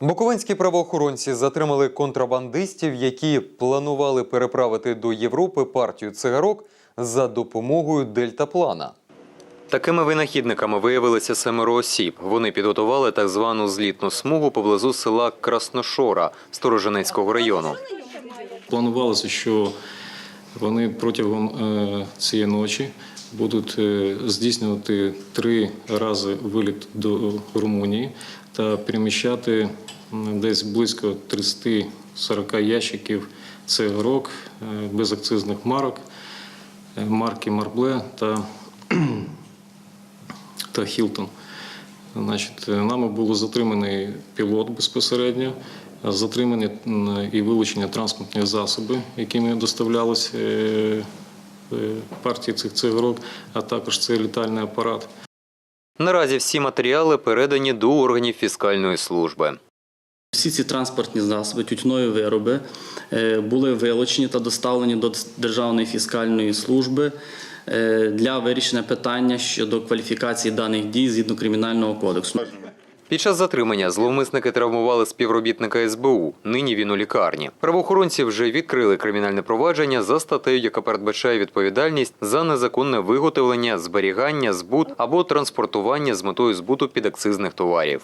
Буковинські правоохоронці затримали контрабандистів, які планували переправити до Європи партію цигарок за допомогою дельтаплана. Такими винахідниками виявилися семеро осіб. Вони підготували так звану злітну смугу поблизу села Красношора Сторожинецького району. Планувалося, що вони протягом е, цієї ночі будуть е, здійснювати три рази виліт до Румунії та переміщати десь близько 30-40 ящиків цигарок е, безакцизних марок, марки Марбле та, та Хілтон. Значить, нами було затриманий пілот безпосередньо, затримані і вилучені транспортні засоби, якими доставлялись е, е, партії цих цигарок, а також цей літальний апарат. Наразі всі матеріали передані до органів фіскальної служби. Всі ці транспортні засоби, тютюнові вироби е, були вилучені та доставлені до Державної фіскальної служби для вирішення питання щодо кваліфікації даних дій згідно кримінального кодексу. Під час затримання зловмисники травмували співробітника СБУ. Нині він у лікарні. Правоохоронці вже відкрили кримінальне провадження за статтею, яка передбачає відповідальність за незаконне виготовлення, зберігання, збут або транспортування з метою збуту підакцизних товарів.